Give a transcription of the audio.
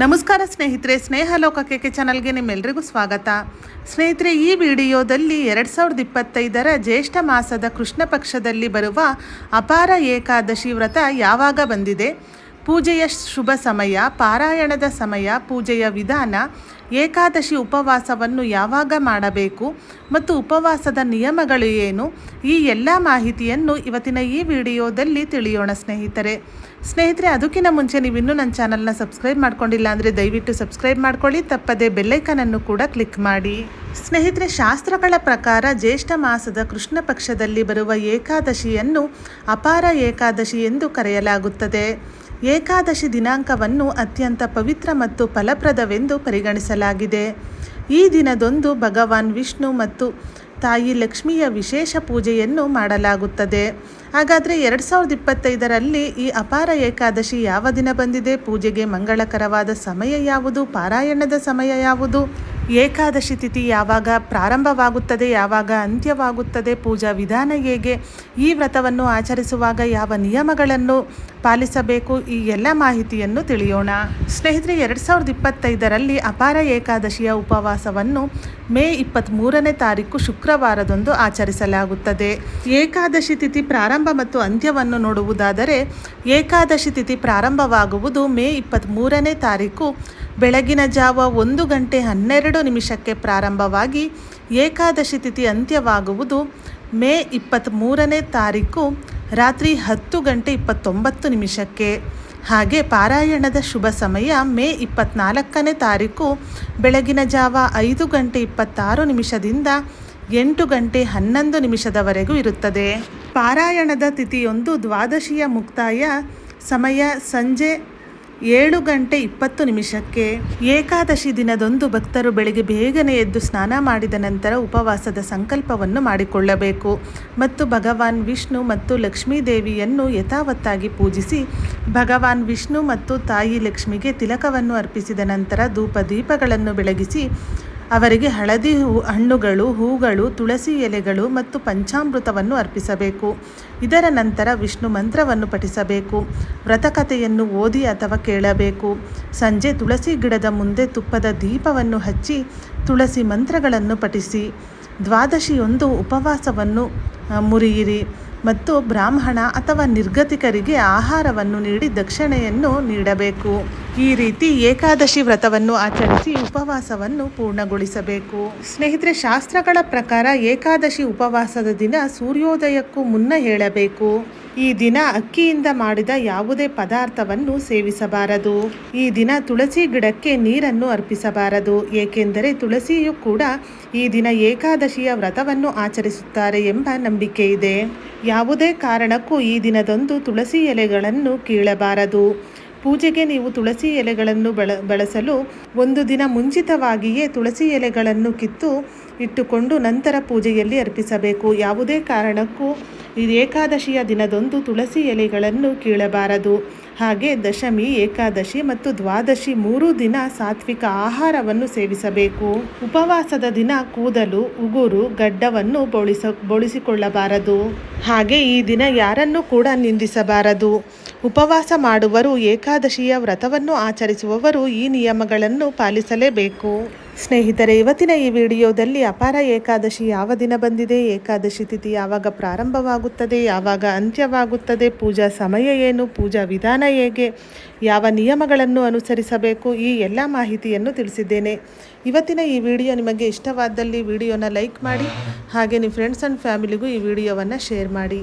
ನಮಸ್ಕಾರ ಸ್ನೇಹಿತರೆ ಸ್ನೇಹ ಲೋಕ ಕೆ ಚಾನಲ್ಗೆ ನಿಮ್ಮೆಲ್ಲರಿಗೂ ಸ್ವಾಗತ. ಸ್ನೇಹಿತರೆ, ಈ ವಿಡಿಯೋದಲ್ಲಿ ಎರಡು ಸಾವಿರದ ಇಪ್ಪತ್ತೈದರ ಜ್ಯೇಷ್ಠ ಮಾಸದ ಕೃಷ್ಣ ಪಕ್ಷದಲ್ಲಿ ಬರುವ ಅಪಾರ ಏಕಾದಶಿ ವ್ರತ ಯಾವಾಗ ಬಂದಿದೆ? ಪೂಜೆಯ ಶುಭ ಸಮಯ, ಪಾರಾಯಣದ ಸಮಯ, ಪೂಜೆಯ ವಿಧಾನ, ಏಕಾದಶಿ ಉಪವಾಸವನ್ನು ಯಾವಾಗ ಮಾಡಬೇಕು ಮತ್ತು ಉಪವಾಸದ ನಿಯಮಗಳು ಏನು? ಈ ಎಲ್ಲ ಮಾಹಿತಿಯನ್ನು ಇವತ್ತಿನ ಈ ವಿಡಿಯೋದಲ್ಲಿ ತಿಳಿಯೋಣ ಸ್ನೇಹಿತರೆ. ಸ್ನೇಹಿತರೆ, ಅದಕ್ಕಿಂತ ಮುಂಚೆ ನೀವು ಇನ್ನೂ ನನ್ನ ಚಾನಲ್ನ ಸಬ್ಸ್ಕ್ರೈಬ್ ಮಾಡ್ಕೊಂಡಿಲ್ಲ ಅಂದರೆ ದಯವಿಟ್ಟು ಸಬ್ಸ್ಕ್ರೈಬ್ ಮಾಡ್ಕೊಳ್ಳಿ, ತಪ್ಪದೆ ಬೆಲ್ಲೈಕನನ್ನು ಕೂಡ ಕ್ಲಿಕ್ ಮಾಡಿ. ಸ್ನೇಹಿತರೆ, ಶಾಸ್ತ್ರಗಳ ಪ್ರಕಾರ ಜ್ಯೇಷ್ಠ ಮಾಸದ ಕೃಷ್ಣ ಪಕ್ಷದಲ್ಲಿ ಬರುವ ಏಕಾದಶಿಯನ್ನು ಅಪಾರ ಏಕಾದಶಿ ಎಂದು ಕರೆಯಲಾಗುತ್ತದೆ. ಏಕಾದಶಿ ದಿನಾಂಕವನ್ನು ಅತ್ಯಂತ ಪವಿತ್ರ ಮತ್ತು ಫಲಪ್ರದವೆಂದು ಪರಿಗಣಿಸಲಾಗಿದೆ. ಈ ದಿನದೊಂದು ಭಗವಾನ್ ವಿಷ್ಣು ಮತ್ತು ತಾಯಿ ಲಕ್ಷ್ಮಿಯ ವಿಶೇಷ ಪೂಜೆಯನ್ನು ಮಾಡಲಾಗುತ್ತದೆ. ಹಾಗಾದರೆ ಎರಡು ಸಾವಿರದ ಇಪ್ಪತ್ತೈದರಲ್ಲಿ ಈ ಅಪಾರ ಏಕಾದಶಿ ಯಾವ ದಿನ ಬಂದಿದೆ? ಪೂಜೆಗೆ ಮಂಗಳಕರವಾದ ಸಮಯ ಯಾವುದು? ಪಾರಾಯಣದ ಸಮಯ ಯಾವುದು? ಏಕಾದಶಿ ತಿಥಿ ಯಾವಾಗ ಪ್ರಾರಂಭವಾಗುತ್ತದೆ, ಯಾವಾಗ ಅಂತ್ಯವಾಗುತ್ತದೆ, ಪೂಜಾ ವಿಧಾನ ಹೇಗೆ, ಈ ವ್ರತವನ್ನು ಆಚರಿಸುವಾಗ ಯಾವ ನಿಯಮಗಳನ್ನು ಪಾಲಿಸಬೇಕು, ಈ ಎಲ್ಲ ಮಾಹಿತಿಯನ್ನು ತಿಳಿಯೋಣ. ಸ್ನೇಹಿತರೆ, ಎರಡು ಸಾವಿರದ ಇಪ್ಪತ್ತೈದರಲ್ಲಿ ಅಪಾರ ಏಕಾದಶಿಯ ಉಪವಾಸವನ್ನು ಮೇ ಇಪ್ಪತ್ತ್ಮೂರನೇ ತಾರೀಕು ಶುಕ್ರವಾರದಂದು ಆಚರಿಸಲಾಗುತ್ತದೆ. ಏಕಾದಶಿ ತಿಥಿ ಪ್ರಾರಂಭ ಮತ್ತು ಅಂತ್ಯವನ್ನು ನೋಡುವುದಾದರೆ, ಏಕಾದಶಿ ತಿಥಿ ಪ್ರಾರಂಭವಾಗುವುದು ಮೇ ಇಪ್ಪತ್ತ್ಮೂರನೇ ತಾರೀಕು ಬೆಳಗಿನ ಜಾವ ಒಂದು ಗಂಟೆ ಹನ್ನೆರಡು ನಿಮಿಷಕ್ಕೆ ಪ್ರಾರಂಭವಾಗಿ ಏಕಾದಶಿ ತಿಥಿ ಅಂತ್ಯವಾಗುವುದು ಮೇ ಇಪ್ಪತ್ತ್ಮೂರನೇ ತಾರೀಕು ರಾತ್ರಿ ಹತ್ತು ಗಂಟೆ ಇಪ್ಪತ್ತೊಂಬತ್ತು ನಿಮಿಷಕ್ಕೆ. ಹಾಗೆ ಪಾರಾಯಣದ ಶುಭ ಸಮಯ ಮೇ ಇಪ್ಪತ್ನಾಲ್ಕನೇ ತಾರೀಕು ಬೆಳಗಿನ ಜಾವ ಐದು ಗಂಟೆ ಇಪ್ಪತ್ತಾರು ನಿಮಿಷದಿಂದ ಎಂಟು ಗಂಟೆ ಹನ್ನೊಂದು ನಿಮಿಷದವರೆಗೂ ಇರುತ್ತದೆ. ಪಾರಾಯಣದ ತಿಥಿಯೊಂದು ದ್ವಾದಶಿಯ ಮುಕ್ತಾಯ ಸಮಯ ಸಂಜೆ ಏಳು ಗಂಟೆ ಇಪ್ಪತ್ತು ನಿಮಿಷಕ್ಕೆ ಏಕಾದಶಿ ದಿನದಂದು ಭಕ್ತರು ಬೆಳಿಗ್ಗೆ ಬೇಗನೆ ಎದ್ದು ಸ್ನಾನ ಮಾಡಿದ ನಂತರ ಉಪವಾಸದ ಸಂಕಲ್ಪವನ್ನು ಮಾಡಿಕೊಳ್ಳಬೇಕು. ಮತ್ತು ಭಗವಾನ್ ವಿಷ್ಣು ಮತ್ತು ಲಕ್ಷ್ಮೀ ದೇವಿಯನ್ನು ಯಥಾವತ್ತಾಗಿ ಪೂಜಿಸಿ ಭಗವಾನ್ ವಿಷ್ಣು ಮತ್ತು ತಾಯಿ ಲಕ್ಷ್ಮಿಗೆ ತಿಲಕವನ್ನು ಅರ್ಪಿಸಿದ ನಂತರ ಧೂಪ ದೀಪಗಳನ್ನು ಬೆಳಗಿಸಿ ಅವರಿಗೆ ಹಳದಿ ಹೂ ಹಣ್ಣುಗಳು, ಹೂಗಳು, ತುಳಸಿ ಎಲೆಗಳು ಮತ್ತು ಪಂಚಾಮೃತವನ್ನು ಅರ್ಪಿಸಬೇಕು. ಇದರ ನಂತರ ವಿಷ್ಣು ಮಂತ್ರವನ್ನು ಪಠಿಸಬೇಕು. ವ್ರತಕಥೆಯನ್ನು ಓದಿ ಅಥವಾ ಕೇಳಬೇಕು. ಸಂಜೆ ತುಳಸಿ ಗಿಡದ ಮುಂದೆ ತುಪ್ಪದ ದೀಪವನ್ನು ಹಚ್ಚಿ ತುಳಸಿ ಮಂತ್ರಗಳನ್ನು ಪಠಿಸಿ. ದ್ವಾದಶಿಯೊಂದು ಉಪವಾಸವನ್ನು ಮುರಿಯಿರಿ ಮತ್ತು ಬ್ರಾಹ್ಮಣ ಅಥವಾ ನಿರ್ಗತಿಕರಿಗೆ ಆಹಾರವನ್ನು ನೀಡಿ ದಕ್ಷಿಣೆಯನ್ನು ನೀಡಬೇಕು. ಈ ರೀತಿ ಏಕಾದಶಿ ವ್ರತವನ್ನು ಆಚರಿಸಿ ಉಪವಾಸವನ್ನು ಪೂರ್ಣಗೊಳಿಸಬೇಕು. ಸ್ನೇಹಿತರೆ, ಶಾಸ್ತ್ರಗಳ ಪ್ರಕಾರ ಏಕಾದಶಿ ಉಪವಾಸದ ದಿನ ಸೂರ್ಯೋದಯಕ್ಕೂ ಮುನ್ನ ಹೇಳಬೇಕು. ಈ ದಿನ ಅಕ್ಕಿಯಿಂದ ಮಾಡಿದ ಯಾವುದೇ ಪದಾರ್ಥವನ್ನು ಸೇವಿಸಬಾರದು. ಈ ದಿನ ತುಳಸಿ ಗಿಡಕ್ಕೆ ನೀರನ್ನು ಅರ್ಪಿಸಬಾರದು. ಏಕೆಂದರೆ ತುಳಸಿಯು ಕೂಡ ಈ ದಿನ ಏಕಾದಶಿಯ ವ್ರತವನ್ನು ಆಚರಿಸುತ್ತಾರೆ ಎಂಬ ನಂಬಿಕೆ ಇದೆ. ಯಾವುದೇ ಕಾರಣಕ್ಕೂ ಈ ದಿನದಂದು ತುಳಸಿ ಎಲೆಗಳನ್ನು ಕೀಳಬಾರದು. ಪೂಜೆಗೆ ನೀವು ತುಳಸಿ ಎಲೆಗಳನ್ನು ಬಳ, ಬಳಸಲು ಒಂದು ದಿನ ಮುಂಚಿತವಾಗಿಯೇ ತುಳಸಿ ಎಲೆಗಳನ್ನು ಕಿತ್ತು ಇಟ್ಟುಕೊಂಡು ನಂತರ ಪೂಜೆಯಲ್ಲಿ ಅರ್ಪಿಸಬೇಕು. ಯಾವುದೇ ಕಾರಣಕ್ಕೂ ಈ ಏಕಾದಶಿಯ ದಿನದಂದು ತುಳಸಿ ಎಲೆಗಳನ್ನು ಕೀಳಬಾರದು. ಹಾಗೆ ದಶಮಿ, ಏಕಾದಶಿ ಮತ್ತು ದ್ವಾದಶಿ ಮೂರೂ ದಿನ ಸಾತ್ವಿಕ ಆಹಾರವನ್ನು ಸೇವಿಸಬೇಕು. ಉಪವಾಸದ ದಿನ ಕೂದಲು, ಉಗುರು, ಗಡ್ಡವನ್ನು ಬೋಳಿಸ, ಬೋಳಿಸಿಕೊಳ್ಳಬಾರದು. ಹಾಗೆ ಈ ದಿನ ಯಾರನ್ನೂ ಕೂಡ ನಿಂದಿಸಬಾರದು. ಉಪವಾಸ ಮಾಡುವರು ಏಕಾದಶಿಯ ವ್ರತವನ್ನು ಆಚರಿಸುವವರು ಈ ನಿಯಮಗಳನ್ನು ಪಾಲಿಸಲೇಬೇಕು. ಸ್ನೇಹಿತರೆ, ಇವತ್ತಿನ ಈ ವಿಡಿಯೋದಲ್ಲಿ ಅಪಾರ ಏಕಾದಶಿ ಯಾವ ದಿನ ಬಂದಿದೆ, ಏಕಾದಶಿ ತಿಥಿ ಯಾವಾಗ ಪ್ರಾರಂಭವಾಗುತ್ತದೆ, ಯಾವಾಗ ಅಂತ್ಯವಾಗುತ್ತದೆ, ಪೂಜಾ ಸಮಯ ಏನು, ಪೂಜಾ ವಿಧಾನ ಹೇಗೆ, ಯಾವ ನಿಯಮಗಳನ್ನು ಅನುಸರಿಸಬೇಕು, ಈ ಎಲ್ಲ ಮಾಹಿತಿಯನ್ನು ತಿಳಿಸಿದ್ದೇನೆ. ಇವತ್ತಿನ ಈ ವಿಡಿಯೋ ನಿಮಗೆ ಇಷ್ಟವಾದಲ್ಲಿ ವಿಡಿಯೋನ ಲೈಕ್ ಮಾಡಿ, ಹಾಗೆ ನಿಮ್ಮ ಫ್ರೆಂಡ್ಸ್ ಆ್ಯಂಡ್ ಫ್ಯಾಮಿಲಿಗೂ ಈ ವಿಡಿಯೋವನ್ನು ಶೇರ್ ಮಾಡಿ.